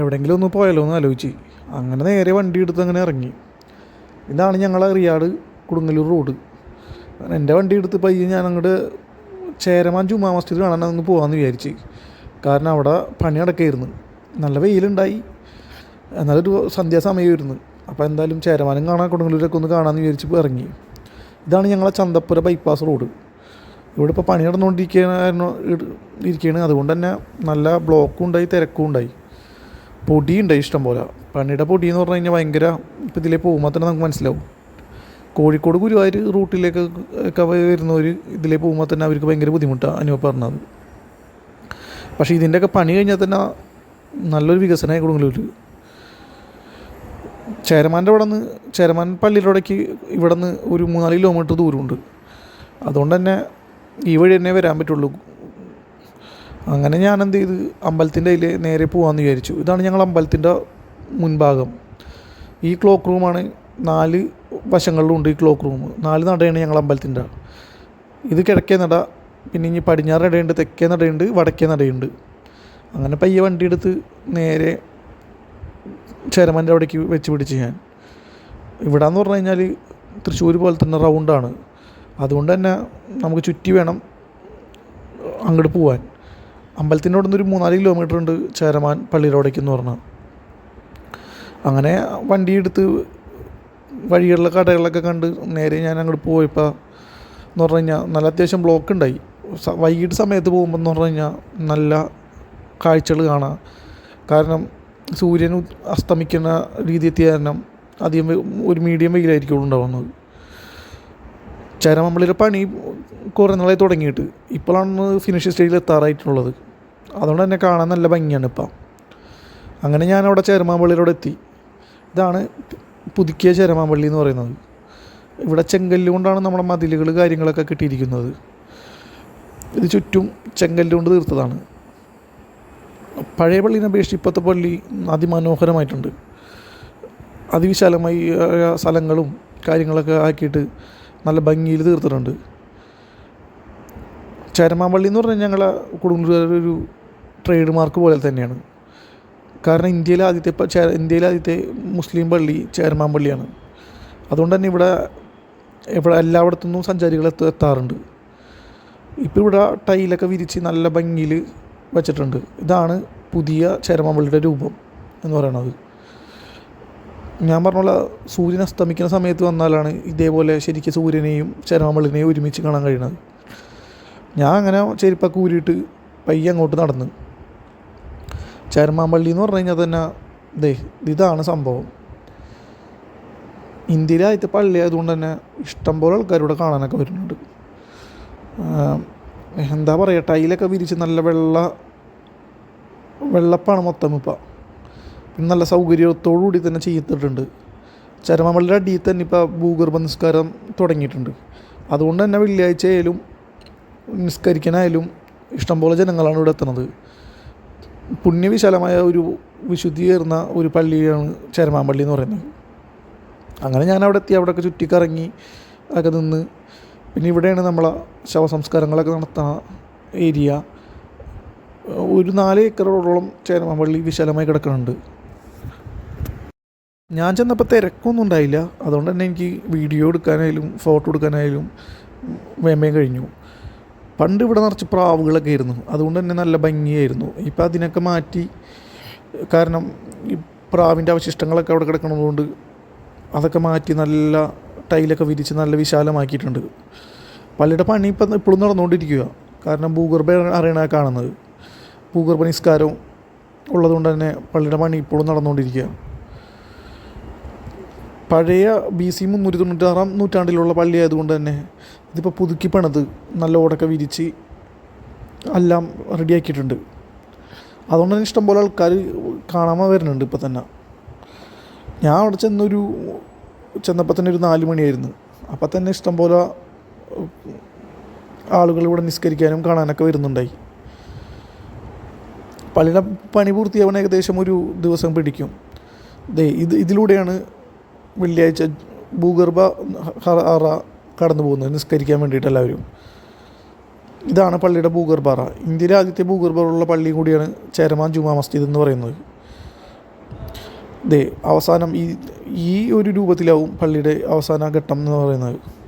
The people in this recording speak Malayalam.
എവിടെയെങ്കിലും ഒന്ന് പോയാലോ എന്ന് ആലോചിച്ച്. അങ്ങനെ നേരെ വണ്ടി എടുത്ത് അങ്ങനെ ഇറങ്ങി. ഇതാണ് ഞങ്ങളെ റിയാട് കൊടുങ്ങല്ലൂർ റോഡ്. എന്റെ വണ്ടി എടുത്ത് പയ്യെ ഞാൻ അങ്ങോട്ട് ചേരമാൻ ജുമാ മസ്ജിദ് കാണാൻ അങ്ങ് പോകാമെന്ന് വിചാരിച്ച്. കാരണം അവിടെ പണി അടക്കായിരുന്നു നല്ല വെയിലുണ്ടായി. എന്നാലൊരു സന്ധ്യാസമയമായിരുന്നു അപ്പോൾ എന്തായാലും ചേരമാനും കാണാൻ കൊടുങ്ങല്ലൂരൊക്കെ ഒന്ന് കാണാമെന്ന് വിചാരിച്ച് ഇറങ്ങി. ഇതാണ് ഞങ്ങളെ ചന്തപ്പുര ബൈപ്പാസ് റോഡ്. ഇവിടെ ഇപ്പോൾ പണി നടന്നുകൊണ്ടിരിക്കുകയാണ് ഇരിക്കുകയാണ് അതുകൊണ്ട് തന്നെ നല്ല ബ്ലോക്കും ഉണ്ടായി തിരക്കും ഉണ്ടായി. പൊടി ഉണ്ടായി ഇഷ്ടം പോലെ പണിയുടെ പൊടി എന്ന് പറഞ്ഞു കഴിഞ്ഞാൽ ഭയങ്കര ഇപ്പം ഇതിലേ പോകുമ്പോൾ തന്നെ നമുക്ക് മനസ്സിലാവും. കോഴിക്കോട് ഗുരുവായൂർ റൂട്ടിലേക്ക് ഒക്കെ വരുന്നവർ ഇതിലേ പോകുമ്പോൾ തന്നെ അവർക്ക് ഭയങ്കര ബുദ്ധിമുട്ടാണ് അനുഭവപ്പെടുന്നത് പക്ഷേ ഇതിന്റെയൊക്കെ പണി കഴിഞ്ഞാൽ തന്നെ നല്ലൊരു വികസനമായി കൊടുങ്ങല്ലൂർ ചേരമാന്റെ ഇവിടെ നിന്ന് ചേരമാൻ പള്ളിയിലൂടേക്ക് ഇവിടെ നിന്ന് ഒരു മൂന്നാൽ കിലോമീറ്റർ ദൂരമുണ്ട്. അതുകൊണ്ട് തന്നെ ഈ വഴി തന്നെ വരാൻ പറ്റുള്ളൂ. അങ്ങനെ ഞാൻ എന്ത് ചെയ്ത്? അമ്പലത്തിന്റെ അതിൽ നേരെ പോകാമെന്ന് വിചാരിച്ചു. ഇതാണ് ഞങ്ങൾ അമ്പലത്തിന്റെ മുൻഭാഗം. ഈ ക്ലോക്ക് റൂമാണ് നാല് വശങ്ങളിലുണ്ട് ഈ ക്ലോക്ക് റൂം നാല് നടയാണ് ഞങ്ങൾ അമ്പലത്തിന്റെ. ഇത് കിഴക്കേ നട പിന്നെ ഇനി പടിഞ്ഞാറ് നടയുണ്ട് തെക്കേ നടയുണ്ട് വടക്കേ നടയുണ്ട്. അങ്ങനെ പയ്യെ വണ്ടി എടുത്ത് നേരെ ചേരമന്റെ അവിടേക്ക് വെച്ച് പിടിച്ച് ഞാൻ. ഇവിടെ എന്ന് പറഞ്ഞു കഴിഞ്ഞാൽ തൃശ്ശൂർ പോലെ തന്നെ റൗണ്ടാണ് അതുകൊണ്ട് തന്നെ നമുക്ക് ചുറ്റി വേണം അങ്ങോട്ട് പോവാൻ. അമ്പലത്തിന്റെ ഒരു മൂന്നാൽ കിലോമീറ്റർ ഉണ്ട് ചേരമാൻ പള്ളിയിലോടേക്ക് എന്ന് പറഞ്ഞാൽ അങ്ങനെ വണ്ടി എടുത്ത് വഴികളിലെ കടകളിലൊക്കെ കണ്ട് നേരെ ഞാൻ അങ്ങോട്ട് പോയപ്പോൾ എന്ന് പറഞ്ഞു കഴിഞ്ഞാൽ നല്ല അത്യാവശ്യം ബ്ലോക്ക് ഉണ്ടായി. വൈകിട്ട് സമയത്ത് പോകുമ്പോൾ എന്ന് പറഞ്ഞു കഴിഞ്ഞാൽ നല്ല കാഴ്ചകൾ കാണാം. കാരണം സൂര്യൻ അസ്തമിക്കുന്ന രീതി എത്തിയ കാരണം അധികം ഒരു മീഡിയം വെയിലായിരിക്കും ഉണ്ടാവുന്നത്. ചരമമ്പള്ളിയുടെ പണി കുറേ നാളായി തുടങ്ങിയിട്ട് ഇപ്പോഴാണ് ഫിനിഷ് സ്റ്റേജിൽ എത്താറായിട്ടുള്ളത്. അതുകൊണ്ട് തന്നെ കാണാൻ നല്ല ഭംഗിയാണ് ഇപ്പം. അങ്ങനെ ഞാൻ അവിടെ ചേരമാമ്പള്ളിയിലൂടെ എത്തി. ഇതാണ് പുതുക്കിയ ചേരമാമ്പള്ളി എന്ന് പറയുന്നത്. ഇവിടെ ചെങ്കല്ല് കൊണ്ടാണ് നമ്മുടെ മതിലുകൾ കാര്യങ്ങളൊക്കെ കിട്ടിയിരിക്കുന്നത്. ഇത് ചുറ്റും ചെങ്കല്ല് കൊണ്ട് തീർത്തതാണ്. പഴയ പള്ളിനെ അപേക്ഷിച്ച് ഇപ്പോഴത്തെ പള്ളി അതിമനോഹരമായിട്ടുണ്ട്. അതിവിശാലമായ സ്ഥലങ്ങളും കാര്യങ്ങളൊക്കെ ആക്കിയിട്ട് നല്ല ഭംഗിയിൽ തീർത്തിട്ടുണ്ട്. ചരമാമ്പള്ളി എന്ന് പറഞ്ഞാൽ ഞങ്ങളെ കുടുംബക്കാരുടെ ഒരു ട്രേഡ് മാർക്ക് പോലെ തന്നെയാണ്. കാരണം ഇന്ത്യയിലെ ആദ്യത്തെ ഇന്ത്യയിലെ ആദ്യത്തെ മുസ്ലിം പള്ളി ചേരമാമ്പള്ളിയാണ്. അതുകൊണ്ട് തന്നെ ഇവിടെ ഇവിടെ എല്ലായിടത്തു നിന്നും സഞ്ചാരികൾ എത്തു എത്താറുണ്ട്. ഇപ്പോൾ ഇവിടെ ടൈലൊക്കെ വിരിച്ച് നല്ല ഭംഗിയിൽ വെച്ചിട്ടുണ്ട്. ഇതാണ് പുതിയ ചേരമാമ്പള്ളിയുടെ രൂപം എന്ന് പറയുന്നത്. ഞാൻ പറഞ്ഞ സൂര്യൻ അസ്തമിക്കുന്ന സമയത്ത് വന്നാലാണ് ഇതേപോലെ ശരിക്കും സൂര്യനെയും ചേരമാമ്പള്ളിനെയും ഒരുമിച്ച് കാണാൻ കഴിയുന്നത്. ഞാൻ അങ്ങനെ ചെരുപ്പൊക്കെ ഊരിയിട്ട് പയ്യെ അങ്ങോട്ട് നടന്ന്. ചരമാമ്പള്ളി എന്ന് പറഞ്ഞു കഴിഞ്ഞാൽ തന്നെ ദേ ഇതാണ് സംഭവം. ഇന്ത്യയിലെ ആദ്യത്തെ പള്ളി ആയതുകൊണ്ട് തന്നെ ഇഷ്ടംപോലെ ആൾക്കാരിവിടെ കാണാനൊക്കെ വരുന്നുണ്ട്. എന്താ പറയുക ടൈലൊക്കെ വിരിച്ച് നല്ല വെള്ള വെള്ളപ്പാണ് മൊത്തം ഇപ്പം. നല്ല സൗകര്യത്തോടുകൂടി തന്നെ ചെയ്തിട്ടുണ്ട്. ചരമമലയുടെ അടിയിൽ തന്നെ ഇപ്പോൾ ഭൂഗർഭ നിസ്കാരം തുടങ്ങിയിട്ടുണ്ട്. അതുകൊണ്ട് തന്നെ വെള്ളിയാഴ്ച ആയാലും നിസ്കരിക്കാനായാലും ഇഷ്ടംപോലെ ജനങ്ങളാണ് ഇവിടെ എത്തുന്നത്. പുണ്യവിശാലമായ ഒരു വിശുദ്ധീകരണ ഒരു പള്ളിയാണ് ചേരമാമ്പള്ളി എന്ന് പറയുന്നത്. അങ്ങനെ ഞാൻ അവിടെ എത്തി അവിടെയൊക്കെ ചുറ്റിക്കറങ്ങി ഒക്കെ നിന്ന് പിന്നെ ഇവിടെയാണ് നമ്മളെ ശവസംസ്കാരങ്ങളൊക്കെ നടത്തുന്ന ഏരിയ. ഒരു നാല് ഏക്കറോളം ചേരമാമ്പള്ളി വിശാലമായി കിടക്കുന്നുണ്ട്. ഞാൻ ചെന്നപ്പോൾ തിരക്കൊന്നും ഉണ്ടായില്ല. അതുകൊണ്ട് തന്നെ എനിക്ക് വീഡിയോ എടുക്കാനായാലും ഫോട്ടോ എടുക്കാനായാലും വേമയും കഴിഞ്ഞു. പണ്ട് ഇവിടെ നിറച്ച് പ്രാവുകളൊക്കെ ആയിരുന്നു. അതുകൊണ്ട് തന്നെ നല്ല ഭംഗിയായിരുന്നു. ഇപ്പം അതിനൊക്കെ മാറ്റി കാരണം ഈ പ്രാവിന്റെ അവശിഷ്ടങ്ങളൊക്കെ അവിടെ കിടക്കണതുകൊണ്ട് അതൊക്കെ മാറ്റി നല്ല ടൈലൊക്കെ വിരിച്ച് നല്ല വിശാലമാക്കിയിട്ടുണ്ട്. പലരുടെ പണി ഇപ്പം ഇപ്പോഴും നടന്നുകൊണ്ടിരിക്കുക. കാരണം ഭൂഗർഭ അറിയണ കാണുന്നത്. ഭൂഗർഭ നിസ്കാരവും ഉള്ളതുകൊണ്ട് തന്നെ പള്ളിയുടെ പണി ഇപ്പോഴും നടന്നുകൊണ്ടിരിക്കുക. പഴയ ബി സി മുന്നൂറ്റി തൊണ്ണൂറ്റാറാം നൂറ്റാണ്ടിലുള്ള പള്ളി ആയതുകൊണ്ട് തന്നെ ഇതിപ്പോൾ പുതുക്കി പണിത് നല്ല ഓടൊക്കെ വിരിച്ച് എല്ലാം റെഡിയാക്കിയിട്ടുണ്ട് അതുകൊണ്ട് തന്നെ ഇഷ്ടംപോലെ ആൾക്കാർ കാണാൻ വരുന്നുണ്ട് ഇപ്പം തന്നെ. ഞാൻ അവിടെ ചെന്നൊരു ചെന്നപ്പോൾ തന്നെ ഒരു നാല് മണിയായിരുന്നു. അപ്പം തന്നെ ഇഷ്ടംപോലെ ആളുകൾ ഇവിടെ നിസ്കരിക്കാനും കാണാനൊക്കെ വരുന്നുണ്ടായി. പള്ളിയുടെ പണി പൂർത്തിയാവണ ഏകദേശം ഒരു ദിവസം പിടിക്കും. ഇത് ഇതിലൂടെയാണ് വെള്ളിയാഴ്ച ഭൂഗർഭ അറ കടന്നു പോകുന്നത്. നിസ്കരിക്കാൻ വേണ്ടിയിട്ട് എല്ലാവരും. ഇതാണ് പള്ളിയുടെ ഭൂഗർഭ അറ ഇന്ത്യയിലെ ആദ്യത്തെ ഭൂഗർഭമുള്ള പള്ളി കൂടിയാണ് ചേരമാൻ ജുമാ മസ്ജിദ് എന്ന് പറയുന്നത്. ദേ അവസാനം ഈ ഈ ഒരു രൂപത്തിലാവും പള്ളിയുടെ അവസാന ഘട്ടം എന്ന് പറയുന്നത്.